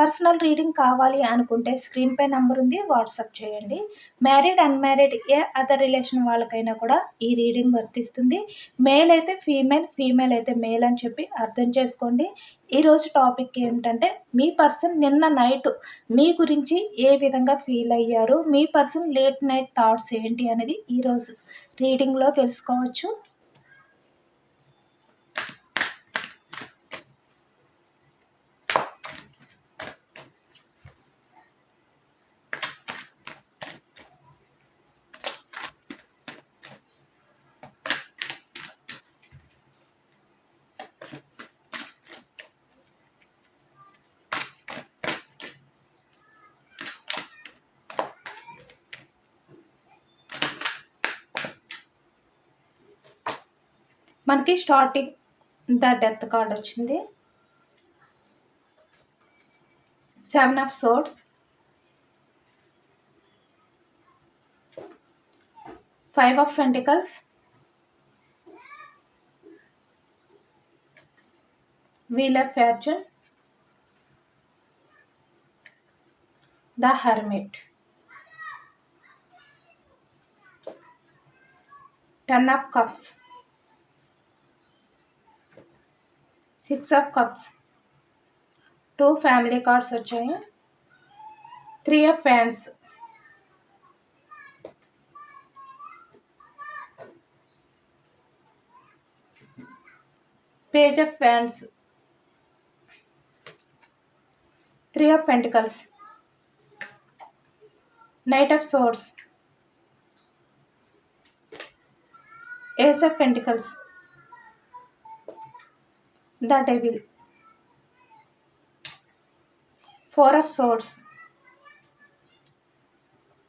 Personal reading కావాలి అనుకుంటే స్క్రీన్పై నంబర్ ఉంది వాట్సాప్ చేయండి మ్యారీడ్ అన్మ్యారీడ్ ఏ అదర్ రిలేషన్ వాళ్ళకైనా కూడా ఈ రీడింగ్ వర్తిస్తుంది మేల్ అయితే ఫీమేల్ ఫీమేల్ అయితే మేల్ అని చెప్పి అర్థం చేసుకోండి ఈరోజు టాపిక్ ఏమిటంటే మీ పర్సన్ నిన్న నైట్ మీ గురించి ఏ విధంగా ఫీల్ అయ్యారు మీ పర్సన్ లేట్ నైట్ థాట్స్ ఏంటి అనేది ఈరోజు రీడింగ్లో తెలుసుకోవచ్చు మనకి స్టార్టింగ్ ద డెత్ కార్డ్ వచ్చింది seven of swords five of pentacles wheel of fortune the hermit ten of cups Six of cups, two family cards vachayi, three of fans, page of fans, three of pentacles, knight of swords, ace of pentacles, that devil. Four of Swords.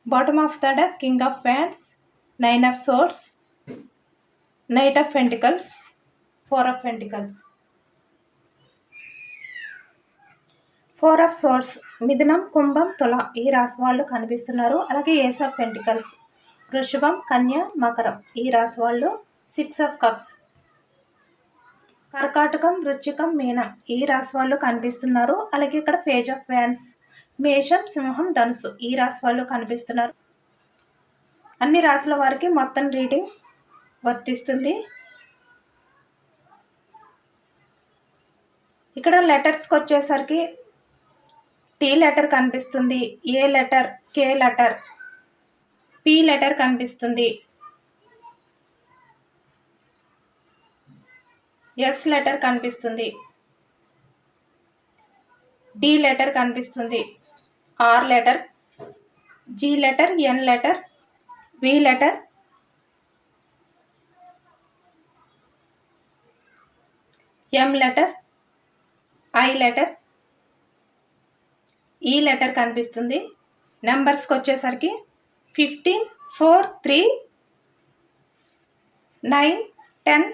Bottom of the deck, King of Wands, Nine of Swords, Knight of Pentacles, Four of Pentacles. Four of swords మిథునం కుంభం తుల ఈ రాశి వాళ్ళు కనిపిస్తున్నారు అలాగే ace of pentacles వృషభం కన్య మకరం ఈ రాశి వాళ్ళు సిక్స్ ఆఫ్ కప్స్ కర్కాటకం వృచ్చికం మీనం ఈ రాశి వాళ్ళు కనిపిస్తున్నారు అలాగే ఇక్కడ ఫేజ్ ఆఫ్ వ్యాన్స్ మేషం సింహం ధనుసు ఈ రాశి వాళ్ళు కనిపిస్తున్నారు అన్ని రాసుల వారికి మొత్తం రీడింగ్ వర్తిస్తుంది ఇక్కడ లెటర్స్కి వచ్చేసరికి టీ లెటర్ కనిపిస్తుంది A letter K letter P letter కనిపిస్తుంది ఎస్ లెటర్ కనిపిస్తుంది డి లెటర్ కనిపిస్తుంది R letter G letter N letter V letter M letter I letter E letter కనిపిస్తుంది నెంబర్స్కి వచ్చేసరికి fifteen four three nine ten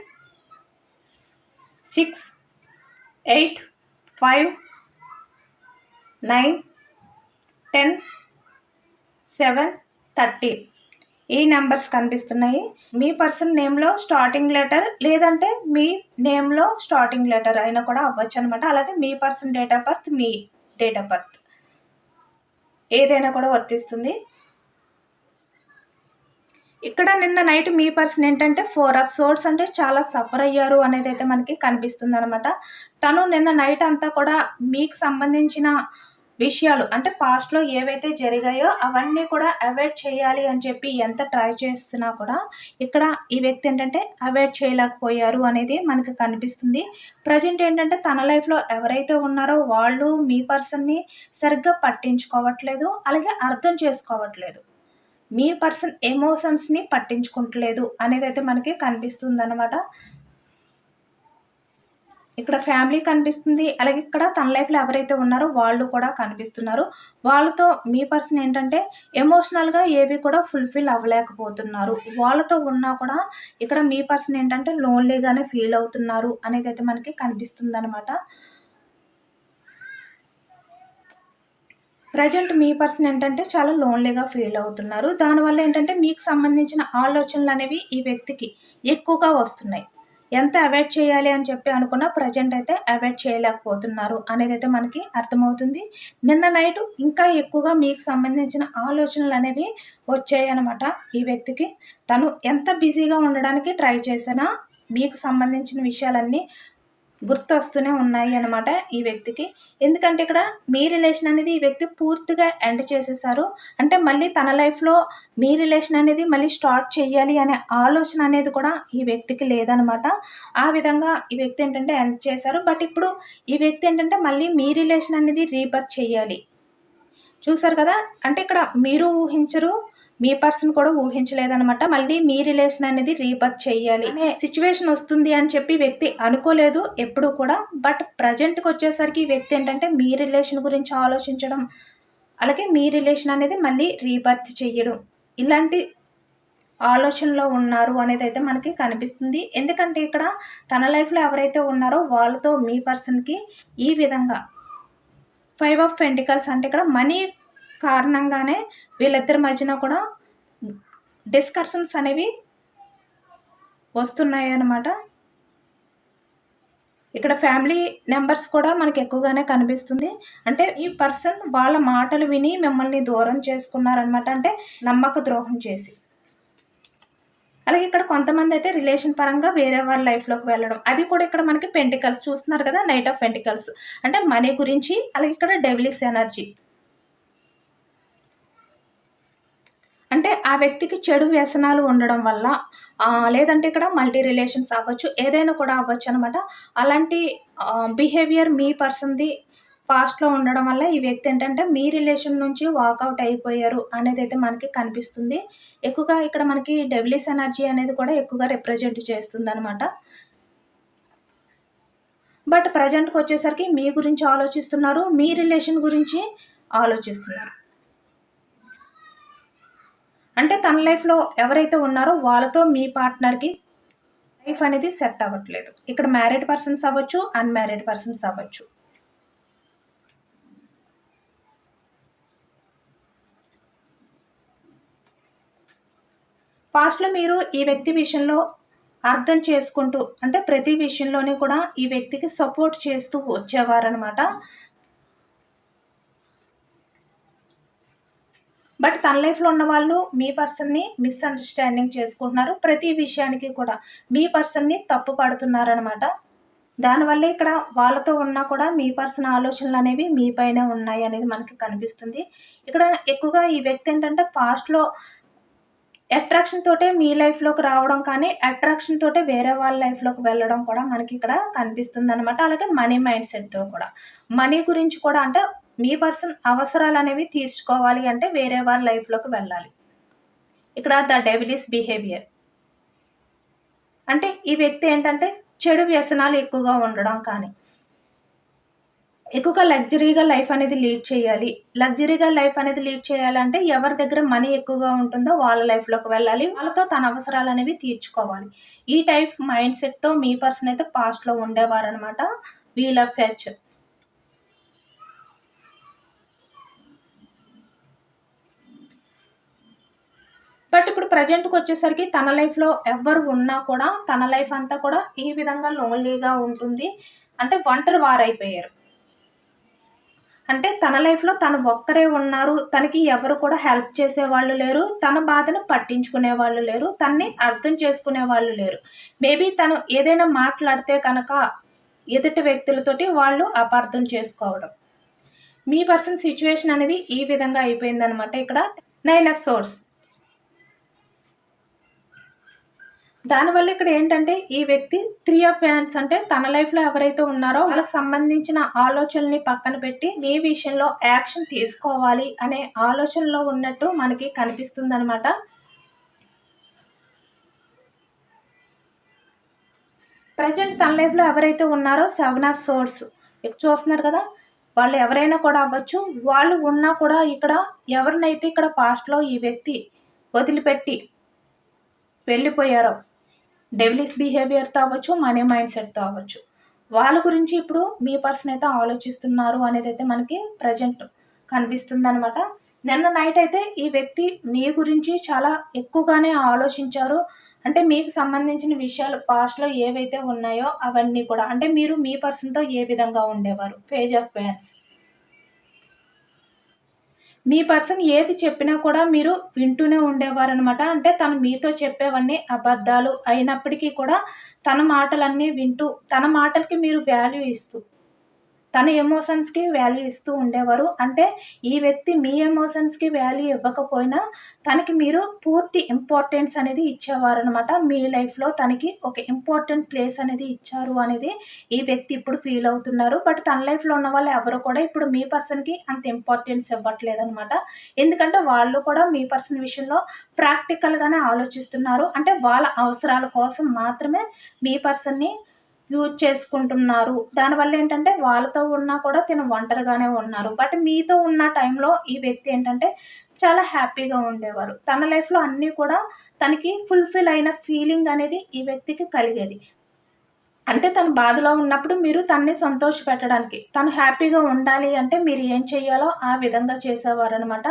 six eight five nine ten seven thirty ఈ numbers కనిపిస్తున్నాయి మీ person నేమ్లో starting letter లేదంటే మీ నేమ్లో స్టార్టింగ్ లెటర్ అయినా కూడా అవ్వచ్చు అనమాట అలాగే మీ పర్సన్ డేట్ ఆఫ్ బర్త్ మీ డేట్ ఆఫ్ బర్త్ ఏదైనా కూడా వర్తిస్తుంది ఇక్కడ నిన్న నైట్ మీ పర్సన్ ఏంటంటే ఫోర్ ఎపిసోడ్స్ సోర్స్ అంటే చాలా సఫర్ అయ్యారు అనేది అయితే మనకి కనిపిస్తుంది అనమాట తను నిన్న నైట్ అంతా కూడా మీకు సంబంధించిన విషయాలు అంటే పాస్ట్లో ఏవైతే జరిగాయో అవన్నీ కూడా అవాయిడ్ చేయాలి అని చెప్పి ఎంత ట్రై చేస్తున్నా కూడా ఇక్కడ ఈ వ్యక్తి ఏంటంటే అవాయిడ్ చేయలేకపోయారు అనేది మనకి కనిపిస్తుంది ప్రజెంట్ ఏంటంటే తన లైఫ్లో ఎవరైతే ఉన్నారో వాళ్ళు మీ పర్సన్ని సరిగ్గా పట్టించుకోవట్లేదు అలాగే అర్థం చేసుకోవట్లేదు మీ పర్సన్ ఎమోషన్స్ని పట్టించుకుంటలేదు అనేది అయితే మనకి కనిపిస్తుంది అనమాట ఇక్కడ ఫ్యామిలీ కనిపిస్తుంది అలాగే ఇక్కడ తన లైఫ్లో ఎవరైతే ఉన్నారో వాళ్ళు కూడా కనిపిస్తున్నారు వాళ్ళతో మీ పర్సన్ ఏంటంటే ఎమోషనల్గా ఏవి కూడా ఫుల్ఫిల్ అవ్వలేకపోతున్నారు వాళ్ళతో ఉన్నా కూడా ఇక్కడ మీ పర్సన్ ఏంటంటే లోన్లీగానే ఫీల్ అవుతున్నారు అనేది అయితే మనకి కనిపిస్తుంది అనమాట ప్రజెంట్ మీ పర్సన్ ఏంటంటే చాలా లోన్లీగా ఫీల్ అవుతున్నారు దానివల్ల ఏంటంటే మీకు సంబంధించిన ఆలోచనలు అనేవి ఈ వ్యక్తికి ఎక్కువగా వస్తున్నాయి ఎంత అవాయిడ్ చేయాలి అని చెప్పి అనుకున్నా ప్రజెంట్ అయితే అవాయిడ్ చేయలేకపోతున్నారు అనేది అయితే మనకి అర్థమవుతుంది నిన్న నైట్ ఇంకా ఎక్కువగా మీకు సంబంధించిన ఆలోచనలు అనేవి వచ్చాయి అనమాట ఈ వ్యక్తికి తను ఎంత బిజీగా ఉండడానికి ట్రై చేసినా మీకు సంబంధించిన విషయాలన్నీ గుర్తు వస్తూనే ఉన్నాయి అనమాట ఈ వ్యక్తికి ఎందుకంటే ఇక్కడ మీ రిలేషన్ అనేది ఈ వ్యక్తి పూర్తిగా ఎండ్ చేసేసారు అంటే మళ్ళీ తన లైఫ్లో మీ రిలేషన్ అనేది మళ్ళీ స్టార్ట్ చేయాలి అనే ఆలోచన అనేది కూడా ఈ వ్యక్తికి లేదనమాట ఆ విధంగా ఈ వ్యక్తి ఏంటంటే ఎండ్ చేశారు బట్ ఇప్పుడు ఈ వ్యక్తి ఏంటంటే మళ్ళీ మీ రిలేషన్ అనేది రీబర్త్ చేయాలి చూసారు కదా అంటే ఇక్కడ మీరు ఊహించరు మీ పర్సన్ కూడా ఊహించలేదనమాట మళ్ళీ మీ రిలేషన్ అనేది రీబర్త్ చేయాలి అనే సిచ్యువేషన్ వస్తుంది అని చెప్పి వ్యక్తి అనుకోలేదు ఎప్పుడు కూడా బట్ ప్రజెంట్కి వచ్చేసరికి వ్యక్తి ఏంటంటే మీ రిలేషన్ గురించి ఆలోచించడం అలాగే మీ రిలేషన్ అనేది మళ్ళీ రీబర్త్ చేయడం ఇలాంటి ఆలోచనలో ఉన్నారు అనేది అయితే మనకి కనిపిస్తుంది ఎందుకంటే ఇక్కడ తన లైఫ్లో ఎవరైతే ఉన్నారో వాళ్ళతో మీ పర్సన్కి ఈ విధంగా ఫైవ్ ఆఫ్ పెంటికల్స్ అంటే ఇక్కడ మనీ కారణంగానే వీళ్ళిద్దరి మధ్యన కూడా డిస్కషన్స్ అనేవి వస్తున్నాయి అనమాట ఇక్కడ ఫ్యామిలీ మెంబర్స్ కూడా మనకి ఎక్కువగానే కనిపిస్తుంది అంటే ఈ పర్సన్ వాళ్ళ మాటలు విని మిమ్మల్ని దూరం చేసుకున్నారనమాట అంటే నమ్మక ద్రోహం చేసి అలాగే ఇక్కడ కొంతమంది అయితే రిలేషన్ పరంగా వేరే వాళ్ళ లైఫ్లోకి వెళ్ళడం అది కూడా ఇక్కడ మనకి పెంటికల్స్ చూస్తున్నారు కదా నైట్ ఆఫ్ పెంటికల్స్ అంటే మనీ గురించి అలాగే ఇక్కడ డెవిలిస్ ఎనర్జీ ఆ వ్యక్తికి చెడు వ్యసనాలు ఉండడం వల్ల లేదంటే ఇక్కడ మల్టీ రిలేషన్స్ అవ్వచ్చు ఏదైనా కూడా అవ్వచ్చు అనమాట అలాంటి బిహేవియర్ మీ పర్సన్ది పాస్ట్లో ఉండడం వల్ల ఈ వ్యక్తి ఏంటంటే మీ రిలేషన్ నుంచి వాకౌట్ అయిపోయారు అనేది అయితే మనకి కనిపిస్తుంది ఎక్కువగా ఇక్కడ మనకి డెవిలిస్ ఎనర్జీ అనేది కూడా ఎక్కువగా రిప్రజెంట్ చేస్తుంది అనమాట బట్ ప్రజెంట్కి వచ్చేసరికి మీ గురించి ఆలోచిస్తున్నారు మీ రిలేషన్ గురించి ఆలోచిస్తున్నారు అంటే తన లైఫ్లో ఎవరైతే ఉన్నారో వాళ్ళతో మీ పార్ట్నర్కి లైఫ్ అనేది సెట్ అవ్వట్లేదు ఇక్కడ మ్యారీడ్ పర్సన్స్ అవ్వచ్చు అన్మ్యారీడ్ పర్సన్స్ అవ్వచ్చు పాస్ట్లో మీరు ఈ వ్యక్తి విషయంలో అర్థం చేసుకుంటూ అంటే ప్రతి విషయంలోనే కూడా ఈ వ్యక్తికి సపోర్ట్ చేస్తూ వచ్చేవారనమాట బట్ తన లైఫ్లో ఉన్న వాళ్ళు మీ పర్సన్ని మిస్అండర్స్టాండింగ్ చేసుకుంటున్నారు ప్రతి విషయానికి కూడా మీ పర్సన్ని తప్పు పడుతున్నారనమాట దానివల్ల ఇక్కడ వాళ్ళతో ఉన్నా కూడా మీ పర్సన్ ఆలోచనలు అనేవి మీపైనే ఉన్నాయి అనేది మనకి కనిపిస్తుంది ఇక్కడ ఎక్కువగా ఈ వ్యక్తి ఏంటంటే పాస్ట్లో అట్రాక్షన్ తోటే మీ లైఫ్లోకి రావడం కానీ అట్రాక్షన్ తోటే వేరే వాళ్ళ లైఫ్లోకి వెళ్ళడం కూడా మనకి ఇక్కడ కనిపిస్తుంది అనమాట అలాగే మనీ మైండ్ సెట్తో కూడా మనీ గురించి కూడా అంటే మీ పర్సన్ అవసరాలు అనేవి తీర్చుకోవాలి అంటే వేరే వారి లైఫ్లోకి వెళ్ళాలి ఇక్కడ ద డెవిలిస్ బిహేవియర్ అంటే ఈ వ్యక్తి ఏంటంటే చెడు వ్యసనాలు ఎక్కువగా ఉండడం కానీ ఎక్కువగా లగ్జరీగా లైఫ్ అనేది లీడ్ చేయాలి లగ్జరీగా లైఫ్ అనేది లీడ్ చేయాలంటే ఎవరి దగ్గర మనీ ఎక్కువగా ఉంటుందో వాళ్ళ లైఫ్లోకి వెళ్ళాలి వాళ్ళతో తన అవసరాలు అనేవి తీర్చుకోవాలి ఈ టైప్ మైండ్ సెట్తో మీ పర్సన్ అయితే పాస్ట్లో ఉండేవారనమాట వీల్ ఆఫ్ ఫ్యూచర్ బట్ ఇప్పుడు ప్రజెంట్కి వచ్చేసరికి తన లైఫ్లో ఎవరు ఉన్నా కూడా తన లైఫ్ అంతా కూడా ఈ విధంగా లోన్లీగా ఉంటుంది అంటే ఒంటరి వారైపోయారు అంటే తన లైఫ్లో తను ఒక్కరే ఉన్నారు తనకి ఎవరు కూడా హెల్ప్ చేసే వాళ్ళు లేరు తన బాధను పట్టించుకునే వాళ్ళు లేరు తన్ని అర్థం చేసుకునే వాళ్ళు లేరు మేబీ తను ఏదైనా మాట్లాడితే కనుక ఎదుటి వ్యక్తులతోటి వాళ్ళు అపార్థం చేసుకోవడం మీ పర్సన్ సిచ్యువేషన్ అనేది ఈ విధంగా అయిపోయిందనమాట ఇక్కడ నైన్ ఆఫ్ సోర్స్ దానివల్ల ఇక్కడ ఏంటంటే ఈ వ్యక్తి త్రీ ఆఫ్ హ్యాండ్స్ అంటే తన లైఫ్లో ఎవరైతే ఉన్నారో వాళ్ళకి సంబంధించిన ఆలోచనల్ని పక్కన పెట్టి నీ విషయంలో యాక్షన్ తీసుకోవాలి అనే ఆలోచనలో ఉన్నట్టు మనకి కనిపిస్తుంది అనమాట ప్రజెంట్ తన లైఫ్లో ఎవరైతే ఉన్నారో సెవెన్ ఆఫ్ సోర్స్ చూస్తున్నారు కదా వాళ్ళు ఎవరైనా కూడా అవ్వచ్చు వాళ్ళు ఉన్నా కూడా ఇక్కడ ఎవరినైతే ఇక్కడ పాస్ట్లో ఈ వ్యక్తి వదిలిపెట్టి వెళ్ళిపోయారో డెవిలిస్ బిహేవియర్తో అవ్వచ్చు మనీ మైండ్ సెట్తో అవ్వచ్చు వాళ్ళ గురించి ఇప్పుడు మీ పర్సన్ అయితే ఆలోచిస్తున్నారు అనేది అయితే మనకి ప్రజెంట్ కనిపిస్తుంది అనమాట నిన్న నైట్ అయితే ఈ వ్యక్తి మీ గురించి చాలా ఎక్కువగానే ఆలోచించారు అంటే మీకు సంబంధించిన విషయాలు పాస్ట్లో ఏవైతే ఉన్నాయో అవన్నీ కూడా అంటే మీరు మీ పర్సన్తో ఏ విధంగా ఉండేవారు ఫేజ్ ఆఫ్ ఫ్యాన్స్ మీ పర్సన్ ఏది చెప్పినా కూడా మీరు వింటూనే ఉండేవారు అనమాట అంటే తను మీతో చెప్పేవన్నీ అబద్ధాలు అయినప్పటికీ కూడా తన మాటలన్నీ వింటూ తన మాటలకి మీరు వాల్యూ ఇస్తూ తన ఎమోషన్స్కి వాల్యూ ఇస్తూ ఉండేవారు అంటే ఈ వ్యక్తి మీ ఎమోషన్స్కి వాల్యూ ఇవ్వకపోయినా తనకి మీరు పూర్తి ఇంపార్టెన్స్ అనేది ఇచ్చేవారు అనమాట మీ లైఫ్లో తనకి ఒక ఇంపార్టెంట్ ప్లేస్ అనేది ఇచ్చారు అనేది ఈ వ్యక్తి ఇప్పుడు ఫీల్ అవుతున్నారు బట్ తన లైఫ్లో ఉన్న వాళ్ళు ఎవరు కూడా ఇప్పుడు మీ పర్సన్కి అంత ఇంపార్టెన్స్ ఇవ్వట్లేదు అనమాట ఎందుకంటే వాళ్ళు కూడా మీ పర్సన్ విషయంలో ప్రాక్టికల్గానే ఆలోచిస్తున్నారు అంటే వాళ్ళ అవసరాల కోసం మాత్రమే మీ పర్సన్ని యూజ్ చేసుకుంటున్నారు దానివల్ల ఏంటంటే వాళ్ళతో ఉన్నా కూడా తిన ఒంటరిగానే ఉన్నారు బట్ మీతో ఉన్న టైంలో ఈ వ్యక్తి ఏంటంటే చాలా హ్యాపీగా ఉండేవారు తన లైఫ్లో అన్నీ కూడా తనకి ఫుల్ఫిల్ అయిన ఫీలింగ్ అనేది ఈ వ్యక్తికి కలిగేది అంటే తను బాధలో ఉన్నప్పుడు మీరు తన్ని సంతోష పెట్టడానికి తను హ్యాపీగా ఉండాలి అంటే మీరు ఏం చేయాలో ఆ విధంగా చేసేవారు అనమాట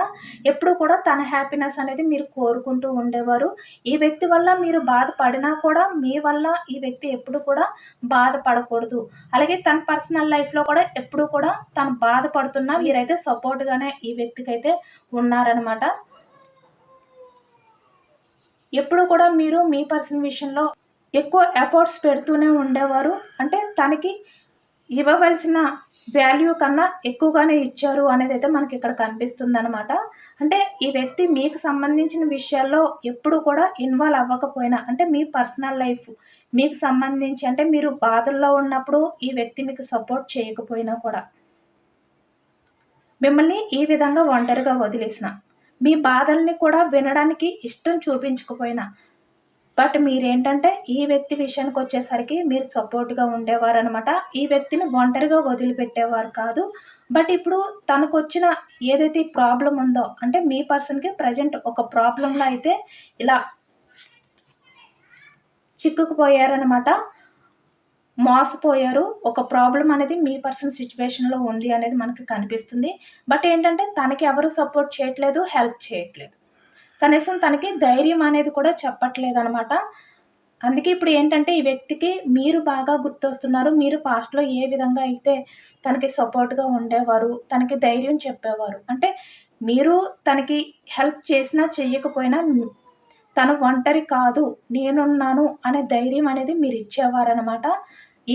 ఎప్పుడు కూడా తన హ్యాపీనెస్ అనేది మీరు కోరుకుంటూ ఉండేవారు ఈ వ్యక్తి వల్ల మీరు బాధపడినా కూడా మీ వల్ల ఈ వ్యక్తి ఎప్పుడు కూడా బాధపడకూడదు అలాగే తన పర్సనల్ లైఫ్లో కూడా ఎప్పుడు కూడా తను బాధపడుతున్నా మీరైతే సపోర్ట్గానే ఈ వ్యక్తికి అయితే ఉన్నారనమాట ఎప్పుడు కూడా మీరు మీ పర్సన్ విషయంలో ఎక్కువ ఎఫర్ట్స్ పెడుతూనే ఉండేవారు అంటే తనకి ఇవ్వవలసిన వాల్యూ కన్నా ఎక్కువగానే ఇచ్చారు అనేది అయితే మనకి ఇక్కడ కనిపిస్తుంది అనమాట అంటే ఈ వ్యక్తి మీకు సంబంధించిన విషయాల్లో ఎప్పుడు కూడా ఇన్వాల్వ్ అవ్వకపోయినా అంటే మీ పర్సనల్ లైఫ్ మీకు సంబంధించి అంటే మీరు బాధల్లో ఉన్నప్పుడు ఈ వ్యక్తి మీకు సపోర్ట్ చేయకపోయినా కూడా మిమ్మల్ని ఈ విధంగా ఒంటరిగా వదిలేసిన మీ బాధల్ని కూడా వినడానికి ఇష్టం చూపించకపోయినా బట్ మీరేంటంటే ఈ వ్యక్తి విషయానికి వచ్చేసరికి మీరు సపోర్ట్గా ఉండేవారు అనమాట ఈ వ్యక్తిని ఒంటరిగా వదిలిపెట్టేవారు కాదు బట్ ఇప్పుడు తనకు వచ్చిన ఏదైతే ప్రాబ్లం ఉందో అంటే మీ పర్సన్కి ప్రజెంట్ ఒక ప్రాబ్లంలో అయితే ఇలా చిక్కుకుపోయారనమాట మోసపోయారు ఒక ప్రాబ్లం అనేది మీ పర్సన్ సిచ్యువేషన్లో ఉంది అనేది మనకి కనిపిస్తుంది బట్ ఏంటంటే తనకి ఎవరు సపోర్ట్ చేయట్లేదు హెల్ప్ చేయట్లేదు కనీసం తనకి ధైర్యం అనేది కూడా చెప్పట్లేదు అనమాట అందుకే ఇప్పుడు ఏంటంటే ఈ వ్యక్తికి మీరు బాగా గుర్తొస్తున్నారు మీరు పాస్ట్లో ఏ విధంగా అయితే తనకి సపోర్ట్గా ఉండేవారు తనకి ధైర్యం చెప్పేవారు అంటే మీరు తనకి హెల్ప్ చేసినా చెయ్యకపోయినా తను ఒంటరి కాదు నేనున్నాను అనే ధైర్యం అనేది మీరు ఇచ్చేవారనమాట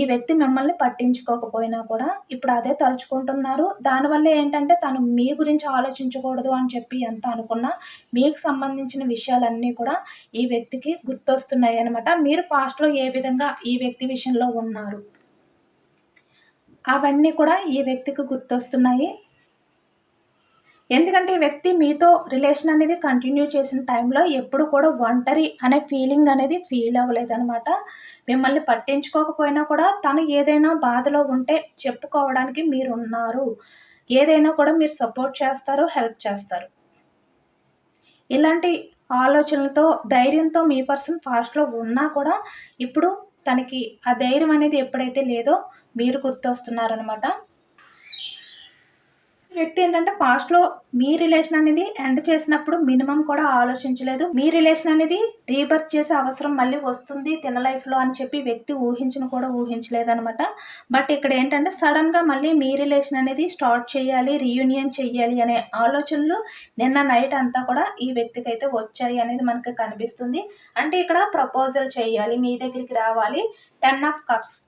ఈ వ్యక్తి మిమ్మల్ని పట్టించుకోకపోయినా కూడా ఇప్పుడు అదే తలుచుకుంటున్నారు దానివల్ల ఏంటంటే తను మీ గురించి ఆలోచించకూడదు అని చెప్పి ఎంత అనుకున్నా మీకు సంబంధించిన విషయాలన్నీ కూడా ఈ వ్యక్తికి గుర్తొస్తున్నాయి అనమాట మీరు పాస్ట్లో ఏ విధంగా ఈ వ్యక్తి విషయంలో ఉన్నారు అవన్నీ కూడా ఈ వ్యక్తికి గుర్తొస్తున్నాయి ఎందుకంటే వ్యక్తి మీతో రిలేషన్ అనేది కంటిన్యూ చేసిన టైంలో ఎప్పుడు కూడా ఒంటరి అనే ఫీలింగ్ అనేది ఫీల్ అనమాట మిమ్మల్ని పట్టించుకోకపోయినా కూడా తను ఏదైనా బాధలో ఉంటే చెప్పుకోవడానికి మీరు ఉన్నారు ఏదైనా కూడా మీరు సపోర్ట్ చేస్తారు హెల్ప్ చేస్తారు ఇలాంటి ఆలోచనలతో ధైర్యంతో మీ పర్సన్ ఫాస్ట్లో ఉన్నా కూడా ఇప్పుడు తనకి ఆ ధైర్యం అనేది ఎప్పుడైతే లేదో మీరు గుర్తొస్తున్నారనమాట వ్యక్తి ఏంటంటే పాస్ట్ లో మీ రిలేషన్ అనేది ఎండ్ చేసినప్పుడు మినిమం కూడా ఆలోచించలేదు మీ రిలేషన్ అనేది రీబర్త్ చేసే అవసరం మళ్ళీ వస్తుంది తిన లైఫ్ లో అని చెప్పి వ్యక్తి ఊహించను కూడా ఊహించలేదనమాట బట్ ఇక్కడ ఏంటంటే సడన్ గా మళ్ళీ మీ రిలేషన్ అనేది స్టార్ట్ చేయాలి రీయూనియన్ చేయాలి అనే ఆలోచనలు నిన్న నైట్ అంతా కూడా ఈ వ్యక్తికి అయితే వచ్చాయి అనేది మనకు కనిపిస్తుంది అంటే ఇక్కడ ప్రపోజల్ చేయాలి మీ దగ్గరికి రావాలి టెన్ ఆఫ్ కప్స్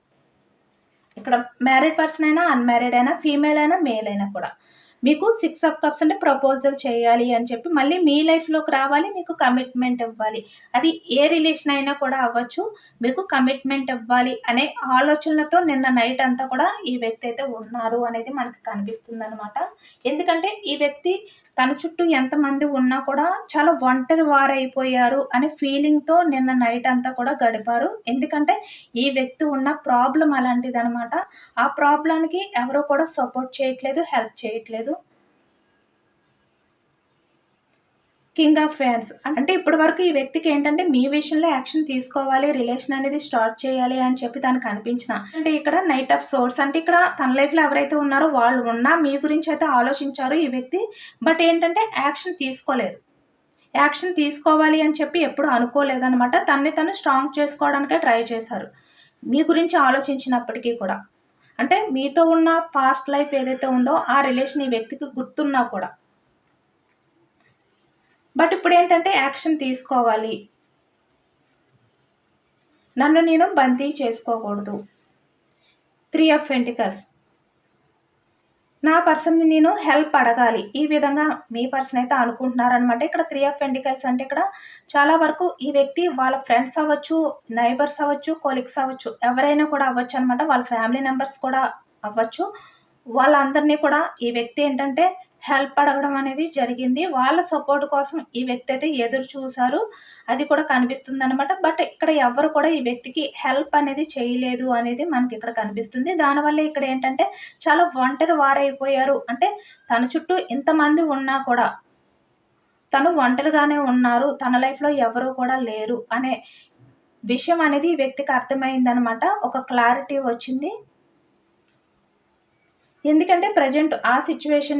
ఇక్కడ మ్యారీడ్ పర్సన్ అయినా అన్మ్యారీడ్ అయినా ఫీమేల్ అయినా మేల్ అయినా కూడా మీకు సిక్స్ ఆఫ్ కప్స్ అంటే ప్రపోజల్ చేయాలి అని చెప్పి మళ్ళీ మీ లైఫ్లోకి రావాలి మీకు కమిట్మెంట్ ఇవ్వాలి అది ఏ రిలేషన్ అయినా కూడా అవ్వచ్చు మీకు కమిట్మెంట్ ఇవ్వాలి అనే ఆలోచనలతో నిన్న నైట్ అంతా కూడా ఈ వ్యక్తి అయితే ఉన్నారు అనేది మనకి కనిపిస్తుంది అనమాట ఎందుకంటే ఈ వ్యక్తి తన చుట్టూ ఎంతమంది ఉన్నా కూడా చాలా ఒంటరి వారైపోయారు అనే ఫీలింగ్తో నిన్న నైట్ అంతా కూడా గడిపారు ఎందుకంటే ఈ వ్యక్తి ఉన్న ప్రాబ్లం అలాంటిది అనమాట ఆ ప్రాబ్లానికి ఎవరో కూడా సపోర్ట్ చేయట్లేదు హెల్ప్ చేయట్లేదు కింగ్ ఆఫ్ ఫ్యాన్స్ అంటే ఇప్పటి వరకు ఈ వ్యక్తికి ఏంటంటే మీ విషయంలో యాక్షన్ తీసుకోవాలి రిలేషన్ అనేది స్టార్ట్ చేయాలి అని చెప్పి తనకు అనిపించిన అంటే ఇక్కడ నైట్ ఆఫ్ సోర్స్ అంటే ఇక్కడ తన లైఫ్లో ఎవరైతే ఉన్నారో వాళ్ళు ఉన్నా మీ గురించి అయితే ఆలోచించారు ఈ వ్యక్తి బట్ ఏంటంటే యాక్షన్ తీసుకోలేదు యాక్షన్ తీసుకోవాలి అని చెప్పి ఎప్పుడు అనుకోలేదనమాట తన్ని తను స్ట్రాంగ్ చేసుకోవడానికే ట్రై చేశారు మీ గురించి ఆలోచించినప్పటికీ కూడా అంటే మీతో ఉన్న పాస్ట్ లైఫ్ ఏదైతే ఉందో ఆ రిలేషన్ ఈ వ్యక్తికి గుర్తున్నా కూడా బట్ ఇప్పుడు ఏంటంటే యాక్షన్ తీసుకోవాలి నన్ను నేను బంతీ చేసుకోకూడదు త్రీ ఆఫ్ వెంటికల్స్ నా పర్సన్ని నేను హెల్ప్ అడగాలి ఈ విధంగా మీ పర్సన్ అయితే అనుకుంటున్నారనమాట ఇక్కడ త్రీ ఆఫ్ పెంటికల్స్ అంటే ఇక్కడ చాలా వరకు ఈ వ్యక్తి వాళ్ళ ఫ్రెండ్స్ అవ్వచ్చు నైబర్స్ అవ్వచ్చు కొలీగ్స్ అవ్వచ్చు ఎవరైనా కూడా అవ్వచ్చు అనమాట వాళ్ళ ఫ్యామిలీ మెంబర్స్ కూడా అవ్వచ్చు వాళ్ళందరినీ కూడా ఈ వ్యక్తి ఏంటంటే హెల్ప్ అడగడం అనేది జరిగింది వాళ్ళ సపోర్ట్ కోసం ఈ వ్యక్తి అయితే ఎదురు చూశారు అది కూడా కనిపిస్తుంది అనమాట బట్ ఇక్కడ ఎవరు కూడా ఈ వ్యక్తికి హెల్ప్ అనేది చేయలేదు అనేది మనకి ఇక్కడ కనిపిస్తుంది దానివల్ల ఇక్కడ ఏంటంటే చాలా ఒంటరి వారైపోయారు అంటే తన చుట్టూ ఇంతమంది ఉన్నా కూడా తను ఒంటరిగానే ఉన్నారు తన లైఫ్లో ఎవరు కూడా లేరు అనే విషయం అనేది ఈ వ్యక్తికి అర్థమైంది అనమాట ఒక క్లారిటీ వచ్చింది ఎందుకంటే ప్రజెంట్ ఆ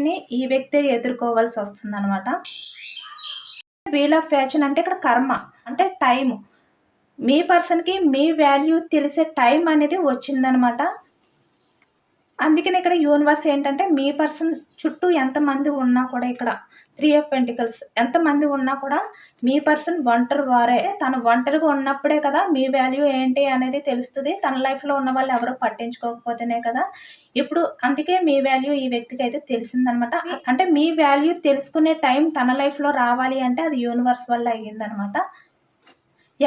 ని ఈ వ్యక్తే ఎదుర్కోవాల్సి వస్తుందనమాట వీల్ ఆఫ్ ఫ్యాషన్ అంటే ఇక్కడ కర్మ అంటే టైము మీ పర్సన్కి మీ వాల్యూ తెలిసే టైం అనేది వచ్చిందనమాట అందుకని ఇక్కడ యూనివర్స్ ఏంటంటే మీ పర్సన్ చుట్టూ ఎంతమంది ఉన్నా కూడా ఇక్కడ త్రీ ఆఫ్ పెంటికల్స్ ఎంతమంది ఉన్నా కూడా మీ పర్సన్ ఒంటరి వారే తను ఒంటరిగా ఉన్నప్పుడే కదా మీ వాల్యూ ఏంటి అనేది తెలుస్తుంది తన లైఫ్లో ఉన్న వాళ్ళు ఎవరో పట్టించుకోకపోతేనే కదా ఇప్పుడు అందుకే మీ వాల్యూ ఈ వ్యక్తికి అయితే తెలిసిందనమాట అంటే మీ వాల్యూ తెలుసుకునే టైం తన లైఫ్లో రావాలి అంటే అది యూనివర్స్ వల్ల అయ్యిందనమాట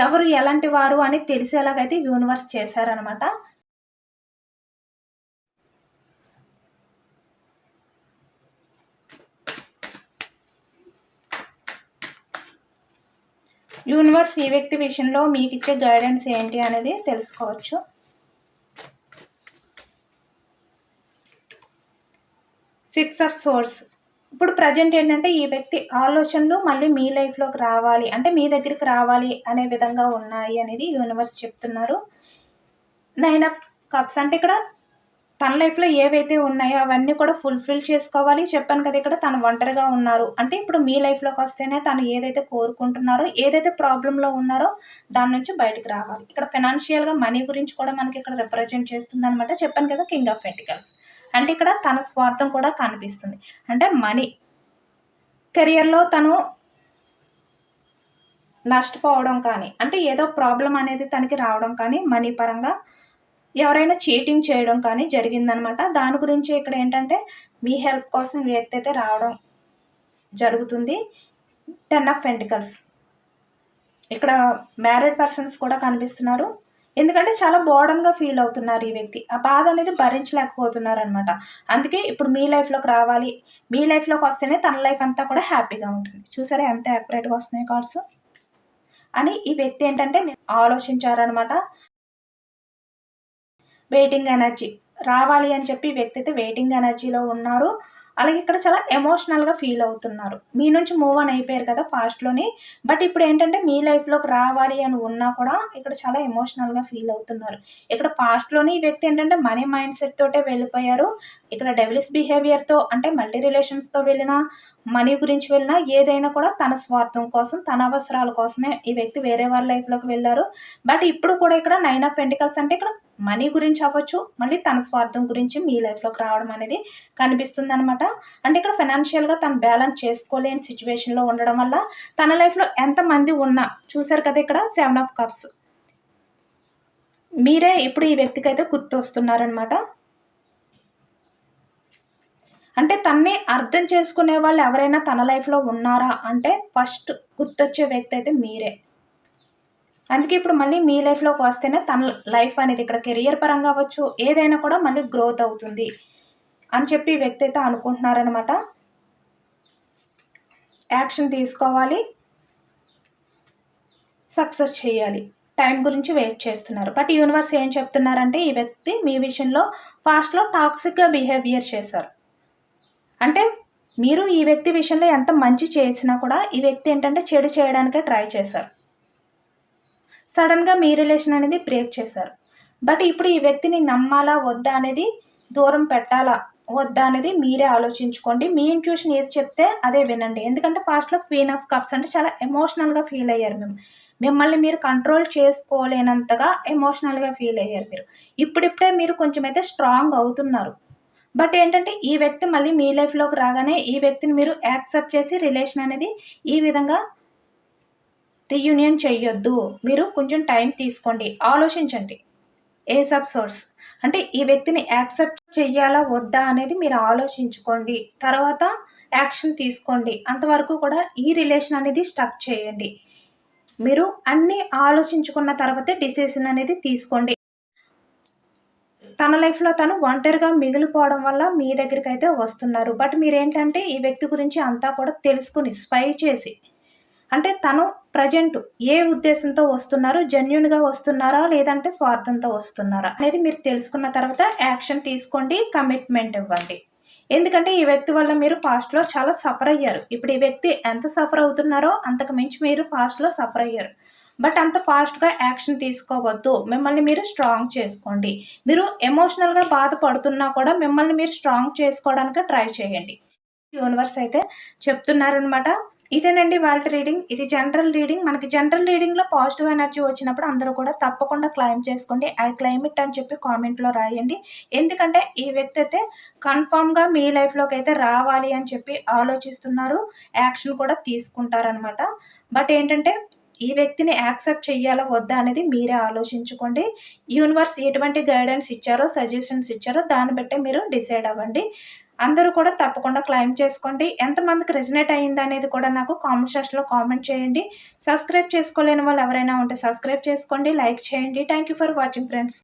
ఎవరు ఎలాంటి వారు అని తెలిసేలాగైతే యూనివర్స్ చేశారనమాట యూనివర్స్ ఈ వ్యక్తి విషయంలో మీకు ఇచ్చే గైడెన్స్ ఏంటి అనేది తెలుసుకోవచ్చు సిక్స్ ఆఫ్ సోర్స్ ఇప్పుడు ప్రజెంట్ ఏంటంటే ఈ వ్యక్తి ఆలోచనలు మళ్ళీ మీ లైఫ్లోకి రావాలి అంటే మీ దగ్గరికి రావాలి అనే విధంగా ఉన్నాయి అనేది యూనివర్స్ చెప్తున్నారు నైన్ ఆఫ్ కప్స్ అంటే ఇక్కడ తన లైఫ్లో ఏవైతే ఉన్నాయో అవన్నీ కూడా ఫుల్ఫిల్ చేసుకోవాలి చెప్పాను కదా ఇక్కడ తను ఒంటరిగా ఉన్నారు అంటే ఇప్పుడు మీ లైఫ్లోకి వస్తేనే తను ఏదైతే కోరుకుంటున్నారో ఏదైతే ప్రాబ్లంలో ఉన్నారో దాని నుంచి బయటకు రావాలి ఇక్కడ ఫైనాన్షియల్గా మనీ గురించి కూడా మనకి ఇక్కడ రిప్రజెంట్ చేస్తుంది అనమాట చెప్పాను కదా కింగ్ ఆఫ్ పెంటికల్స్ అంటే ఇక్కడ తన స్వార్థం కూడా కనిపిస్తుంది అంటే మనీ కెరియర్లో తను నష్టపోవడం కానీ అంటే ఏదో ప్రాబ్లం అనేది తనకి రావడం కానీ మనీ పరంగా ఎవరైనా చీటింగ్ చేయడం కానీ జరిగిందనమాట దాని గురించి ఇక్కడ ఏంటంటే మీ హెల్ప్ కోసం వ్యక్తి అయితే రావడం జరుగుతుంది టెన్ ఆఫ్ వెంటికల్స్ ఇక్కడ మ్యారీడ్ పర్సన్స్ కూడా కనిపిస్తున్నారు ఎందుకంటే చాలా బోర్డన్గా ఫీల్ అవుతున్నారు ఈ వ్యక్తి ఆ బాధ అనేది భరించలేకపోతున్నారు అనమాట అందుకే ఇప్పుడు మీ లైఫ్లోకి రావాలి మీ లైఫ్లోకి వస్తేనే తన లైఫ్ అంతా కూడా హ్యాపీగా ఉంటుంది చూసారా ఎంత యాక్యురేట్గా వస్తున్నాయి కార్డ్స్ అని ఈ వ్యక్తి ఏంటంటే ఆలోచించారనమాట వెయిటింగ్ ఎనర్జీ రావాలి అని చెప్పి వ్యక్తి అయితే వెయిటింగ్ ఎనర్జీలో ఉన్నారు అలాగే ఇక్కడ చాలా ఎమోషనల్గా ఫీల్ అవుతున్నారు మీ నుంచి మూవ్ ఆన్ అయిపోయారు కదా ఫాస్ట్లోని బట్ ఇప్పుడు ఏంటంటే మీ లైఫ్లోకి రావాలి అని ఉన్నా కూడా ఇక్కడ చాలా ఎమోషనల్గా ఫీల్ అవుతున్నారు ఇక్కడ పాస్ట్లోని ఈ వ్యక్తి ఏంటంటే మనీ మైండ్ సెట్ తోటే వెళ్ళిపోయారు ఇక్కడ డెవలిస్ బిహేవియర్తో అంటే మల్టీ రిలేషన్స్తో వెళ్ళినా మనీ గురించి వెళ్ళినా ఏదైనా కూడా తన స్వార్థం కోసం తన అవసరాల కోసమే ఈ వ్యక్తి వేరే వాళ్ళ లైఫ్లోకి వెళ్ళారు బట్ ఇప్పుడు కూడా ఇక్కడ నైన్ ఆఫ్ పెంటికల్స్ అంటే ఇక్కడ మనీ గురించి అవ్వచ్చు మళ్ళీ తన స్వార్థం గురించి మీ లైఫ్లోకి రావడం అనేది కనిపిస్తుంది అనమాట అంటే ఇక్కడ ఫైనాన్షియల్గా తను బ్యాలెన్స్ చేసుకోలేని సిచ్యువేషన్లో ఉండడం వల్ల తన లైఫ్లో ఎంతమంది ఉన్నా చూశారు కదా ఇక్కడ సెవెన్ ఆఫ్ కప్స్ మీరే ఇప్పుడు ఈ వ్యక్తికి అయితే గుర్తొస్తున్నారనమాట అంటే తన్ని అర్థం చేసుకునే వాళ్ళు ఎవరైనా తన లైఫ్లో ఉన్నారా అంటే ఫస్ట్ గుర్తొచ్చే వ్యక్తి అయితే మీరే అందుకే ఇప్పుడు మళ్ళీ మీ లైఫ్లోకి వస్తేనే తన లైఫ్ అనేది ఇక్కడ కెరియర్ పరంగా అవ్వచ్చు ఏదైనా కూడా మళ్ళీ గ్రోత్ అవుతుంది అని చెప్పి వ్యక్తి అయితే అనుకుంటున్నారనమాట యాక్షన్ తీసుకోవాలి సక్సెస్ చేయాలి టైం గురించి వెయిట్ చేస్తున్నారు బట్ యూనివర్స్ ఏం చెప్తున్నారంటే ఈ వ్యక్తి మీ విషయంలో ఫాస్ట్లో టాక్సిక్గా బిహేవియర్ చేశారు అంటే మీరు ఈ వ్యక్తి విషయంలో ఎంత మంచి చేసినా కూడా ఈ వ్యక్తి ఏంటంటే చెడు చేయడానికే ట్రై చేశారు సడన్గా మీ రిలేషన్ అనేది బ్రేక్ చేశారు బట్ ఇప్పుడు ఈ వ్యక్తిని నమ్మాలా వద్దా అనేది దూరం పెట్టాలా వద్దా అనేది మీరే ఆలోచించుకోండి మీ ఇంట్యూషన్ ఏది చెప్తే అదే వినండి ఎందుకంటే ఫాస్ట్లో క్వీన్ ఆఫ్ కప్స్ అంటే చాలా ఎమోషనల్గా ఫీల్ అయ్యారు మేము మిమ్మల్ని మీరు కంట్రోల్ చేసుకోలేనంతగా ఎమోషనల్గా ఫీల్ అయ్యారు మీరు ఇప్పుడిప్పుడే మీరు కొంచెం అయితే స్ట్రాంగ్ అవుతున్నారు బట్ ఏంటంటే ఈ వ్యక్తి మళ్ళీ మీ లైఫ్లోకి రాగానే ఈ వ్యక్తిని మీరు యాక్సెప్ట్ చేసి రిలేషన్ అనేది ఈ విధంగా రీయూనియన్ చేయొద్దు మీరు కొంచెం టైం తీసుకోండి ఆలోచించండి ఏ సబ్ సోర్స్ అంటే ఈ వ్యక్తిని యాక్సెప్ట్ చేయాలా వద్దా అనేది మీరు ఆలోచించుకోండి తర్వాత యాక్షన్ తీసుకోండి అంతవరకు కూడా ఈ రిలేషన్ అనేది స్టక్ చేయండి మీరు అన్నీ ఆలోచించుకున్న తర్వాతే డిసిషన్ అనేది తీసుకోండి తన లైఫ్లో తను ఒంటరిగా మిగిలిపోవడం వల్ల మీ దగ్గరికి అయితే వస్తున్నారు బట్ మీరేంటంటే ఈ వ్యక్తి గురించి అంతా కూడా తెలుసుకుని స్పై చేసి అంటే తను ప్రజెంట్ ఏ ఉద్దేశంతో వస్తున్నారు జెన్యున్గా వస్తున్నారా లేదంటే స్వార్థంతో వస్తున్నారా అనేది మీరు తెలుసుకున్న తర్వాత యాక్షన్ తీసుకోండి కమిట్మెంట్ ఇవ్వండి ఎందుకంటే ఈ వ్యక్తి వల్ల మీరు లో చాలా సఫర్ అయ్యారు ఇప్పుడు ఈ వ్యక్తి ఎంత సఫర్ అవుతున్నారో అంతకు మించి మీరు లో సఫర్ అయ్యారు బట్ అంత ఫాస్ట్గా యాక్షన్ తీసుకోవద్దు మిమ్మల్ని మీరు స్ట్రాంగ్ చేసుకోండి మీరు ఎమోషనల్గా బాధపడుతున్నా కూడా మిమ్మల్ని మీరు స్ట్రాంగ్ చేసుకోవడానికి ట్రై చేయండి యూనివర్స్ అయితే చెప్తున్నారనమాట ఇదేనండి వాళ్ళ రీడింగ్ ఇది జనరల్ రీడింగ్ మనకి జనరల్ రీడింగ్లో పాజిటివ్ ఎనర్జీ వచ్చినప్పుడు అందరూ కూడా తప్పకుండా క్లైమ్ చేసుకోండి ఐ క్లైమ్ ఇట్ అని చెప్పి కామెంట్లో రాయండి ఎందుకంటే ఈ వ్యక్తి అయితే కన్ఫామ్గా మీ లైఫ్లోకి అయితే రావాలి అని చెప్పి ఆలోచిస్తున్నారు యాక్షన్ కూడా తీసుకుంటారనమాట బట్ ఏంటంటే ఈ వ్యక్తిని యాక్సెప్ట్ చేయాలా వద్దా అనేది మీరే ఆలోచించుకోండి యూనివర్స్ ఎటువంటి గైడెన్స్ ఇచ్చారో సజెషన్స్ ఇచ్చారో దాన్ని బట్టే మీరు డిసైడ్ అవ్వండి అందరూ కూడా తప్పకుండా క్లైమ్ చేసుకోండి ఎంతమందికి రెజినేట్ అయ్యింది అనేది కూడా నాకు కామెంట్ సెక్షన్లో కామెంట్ చేయండి సబ్స్క్రైబ్ చేసుకోలేని వాళ్ళు ఎవరైనా ఉంటే సబ్స్క్రైబ్ చేసుకోండి లైక్ చేయండి thank you for watching friends